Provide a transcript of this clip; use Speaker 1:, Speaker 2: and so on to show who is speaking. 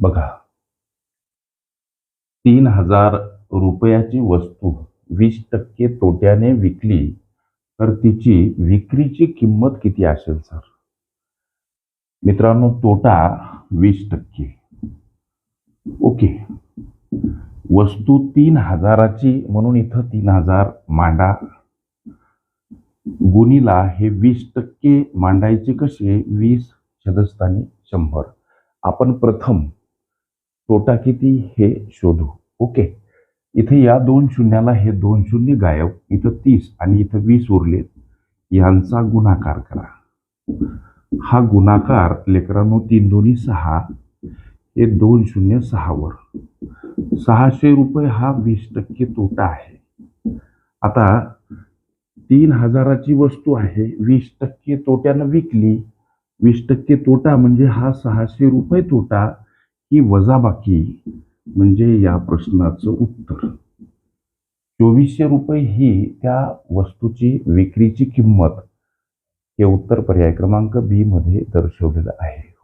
Speaker 1: बघा. तीन हजार रुपयाची वस्तू वीस टक्के तोट्याने विकली तर तिची विक्रीची किंमत किती असेल सर? मित्रांनो तोटा वीस टक्के. ओके. वस्तू तीन हजाराची म्हणून इथं तीन हजार मांडा. गुणीला हे वीस टक्के मांडायचे कसे? वीस छदस्थानी शंभर. आपण प्रथम तोटा किती हे शोधू. ओके? इथे या दोन शून्याला हे दोन शून्य गायब इथं तीस आणि इथं वीस उरलेत. यांचा गुणाकार करा. हा गुणाकार लेकरांनो तीन दोन्ही सहा हे दोन शून्य सहावर सहाशे रुपये हा वीस टक्के तोटा आहे. आता तीन हजाराची वस्तू आहे वीस टक्के तोट्यानं विकली. वीस टक्के तोटा म्हणजे हा सहाशे रुपये तोटा ही वजाबाकी म्हणजे या प्रश्नाचं उत्तर. चोवीसशे रुपये ही त्या वस्तूची विक्रीची किंमत हे उत्तर पर्याय क्रमांक बी मध्ये दर्शवलेलं आहे.